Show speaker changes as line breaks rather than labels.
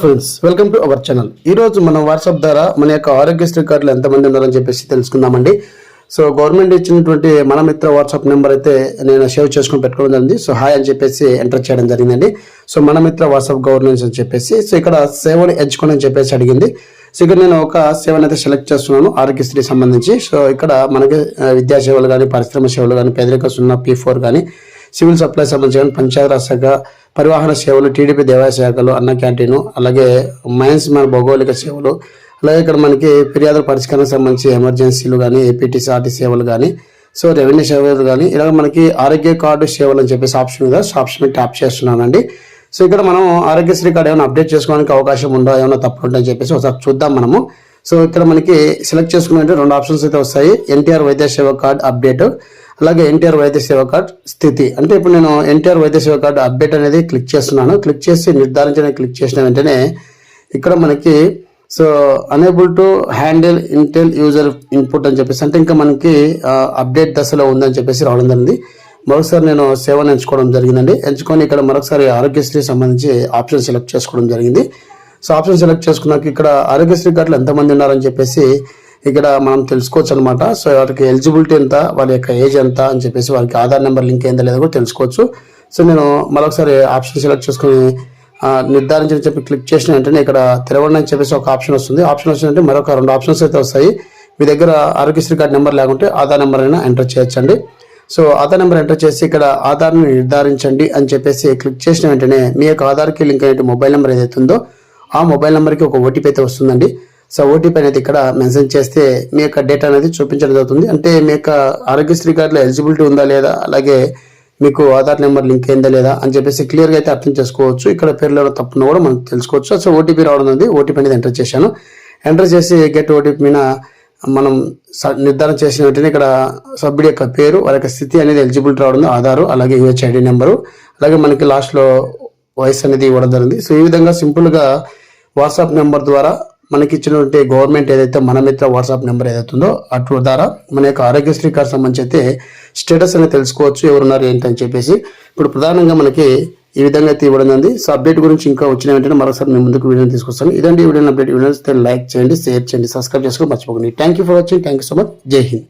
Friends welcome to our channel ఈ రోజు మనం వాట్సాప్ ద్వారా మన యొక్క ఆరోగ్యశ్రీ కార్డులు ఎంతమంది ఉన్నారని చెప్పేసి తెలుసుకుందామండి. సో గవర్నమెంట్ ఇచ్చినటువంటి మన మిత్ర వాట్సాప్ నెంబర్ అయితే నేను సేవ్ చేసుకుని పెట్టుకోవడం జరిగింది. సో హాయ్ అని చెప్పేసి ఎంటర్ చేయడం జరిగిందండి. సో మన మిత్ర వాట్సాప్ గవర్నెన్స్ అని చెప్పేసి సో ఇక్కడ సేవను ఎంచుకోండి అని చెప్పేసి అడిగింది. సో ఇక్కడ నేను ఒక సేవను అయితే సెలెక్ట్ చేస్తున్నాను ఆరోగ్యశ్రీ సంబంధించి. సో ఇక్కడ మనకి విద్యా సేవలు కానీ పరిశ్రమ సేవలు కానీ పేదరిక సున్నా పీ ఫోర్ కానీ సివిల్ సప్లై సంబంధించిన పంచాయతీరాజ్ శాఖ పరివాహన సేవలు టీడీపీ దేవాలయ శాఖలు అన్న క్యాంటీన్ అలాగే మైన్స్ మన భౌగోళిక సేవలు అలాగే ఇక్కడ మనకి ఫిర్యాదుల పరిష్కారానికి సంబంధించి ఎమర్జెన్సీలు కానీ ఏపీటీసీ సేవలు కానీ సో రెవెన్యూ సేవలు కానీ ఇలాగ మనకి ఆరోగ్య కార్డు సేవలు అని చెప్పేసి ఆప్షన్ మీద సో ఆప్షన్ మీద ట్యాప్ చేస్తున్నానండి. సో ఇక్కడ మనం ఆరోగ్యశ్రీ కార్డు ఏమైనా అప్డేట్ చేసుకోవడానికి అవకాశం ఉందా ఏమైనా తప్పులు ఉంటాయని చెప్పేసి ఒకసారి చూద్దాం మనము. సో ఇక్కడ మనకి సెలెక్ట్ చేసుకున్నట్టు రెండు ఆప్షన్స్ అయితే వస్తాయి. ఎన్టీఆర్ వైద్య సేవ కార్డ్ అప్డేట్ అలాగే ఎన్టీఆర్ వైద్య సేవ కార్డ్ స్థితి. అంటే ఇప్పుడు నేను ఎన్టీఆర్ వైద్య సేవ కార్డు అప్డేట్ అనేది క్లిక్ చేస్తున్నాను. క్లిక్ చేసి నిర్ధారించిన క్లిక్ చేసిన వెంటనే ఇక్కడ మనకి so unable to handle intel user input అని చెప్పేసి అంటే ఇంకా మనకి అప్డేట్ దశలో ఉందని చెప్పేసి రావడం జరిగింది. మరొకసారి నేను సేవను ఎంచుకోవడం జరిగిందండి. ఎంచుకొని ఇక్కడ మరొకసారి ఆరోగ్యశ్రీ సంబంధించి ఆప్షన్ సెలెక్ట్ చేసుకోవడం జరిగింది. సో ఆప్షన్ సెలెక్ట్ చేసుకున్నాక ఇక్కడ ఆరోగ్యశ్రీ కార్డులు ఎంతమంది ఉన్నారని చెప్పేసి ఇక్కడ మనం తెలుసుకోవచ్చు అనమాట సో వారికి ఎలిజిబిలిటీ ఎంత వాళ్ళ యొక్క ఏజ్ ఎంత అని చెప్పేసి వారికి ఆధార్ నెంబర్ లింక్ ఏందో లేదో కూడా తెలుసుకోవచ్చు. సో నేను మరొకసారి ఆప్షన్ సెలెక్ట్ చేసుకుని నిర్ధారించని చెప్పి క్లిక్ చేసిన వెంటనే ఇక్కడ తెరవండి అని చెప్పేసి ఒక ఆప్షన్ వస్తుంది. ఆప్షన్ వచ్చిందంటే మరొక రెండు ఆప్షన్స్ అయితే వస్తాయి. మీ దగ్గర ఆరోగ్యశ్రీ కార్డు నెంబర్ లేకుంటే ఆధార్ నెంబర్ అయినా ఎంటర్ చేయొచ్చండి. సో ఆధార్ నెంబర్ ఎంటర్ చేసి ఇక్కడ ఆధార్ని నిర్ధారించండి అని చెప్పేసి క్లిక్ చేసిన వెంటనే మీ యొక్క ఆధార్కి లింక్ అయిన మొబైల్ నెంబర్ ఏదైతే ఉందో ఆ మొబైల్ నెంబర్కి ఒక ఓటీపీ అయితే వస్తుందండి. సో ఓటీపీ అనేది ఇక్కడ మెన్షన్ చేస్తే మీ యొక్క డేటా అనేది చూపించడం జరుగుతుంది. అంటే మీ యొక్క ఆరోగ్యశ్రీ కార్డులో ఎలిజిబిలిటీ ఉందా లేదా అలాగే మీకు ఆధార్ నెంబర్ లింక్ అయిందా లేదా అని చెప్పేసి క్లియర్గా అయితే అర్థం చేసుకోవచ్చు. ఇక్కడ పేర్లో తప్పున కూడా మనం తెలుసుకోవచ్చు. సో ఓటీపీ రావడం ఉంది ఓటీపీ అనేది ఎంటర్ చేశాను. ఎంటర్ చేసి గెట్ ఓటీపీ మీద మనం స- నిర్ధారణ చేసిన వెంటనే ఇక్కడ సభ్యుడి యొక్క పేరు వారి యొక్క స్థితి అనేది ఎలిజిబిలిటీ రావడం ఆధారు అలాగే యూహెచ్ఐడి నెంబరు అలాగే మనకి లాస్ట్లో వయసు అనేది ఇవ్వడం జరిగింది. సో ఈ విధంగా సింపుల్గా వాట్సాప్ నెంబర్ ద్వారా మనకి ఇచ్చినటువంటి గవర్నమెంట్ ఏదైతే మన మిత్ర వాట్సాప్ నెంబర్ ఏదైతే ఉందో అటు ద్వారా మన యొక్క ఆరోగ్యశ్రీ కార్డు సంబంధించి అయితే స్టేటస్ అనేది తెలుసుకోవచ్చు ఎవరున్నారు ఏంటి అని చెప్పేసి. ఇప్పుడు ప్రధానంగా మనకి ఈ విధంగా అయితే ఇవ్వడం ఉంది సో అప్డేట్ గురించి ఇంకా వచ్చిన వెంటనే మరోసారి మేము ముందుకు వీడియో తీసుకొస్తాను ఇదండి ఈ వీడియో అప్డేట్ వీడియో లైక్ చేయండి షేర్ చేయండి సబ్స్క్రైబ్ చేసుకోండి మర్చిపోకండి. Thank you for watching thank you so much Jai Hind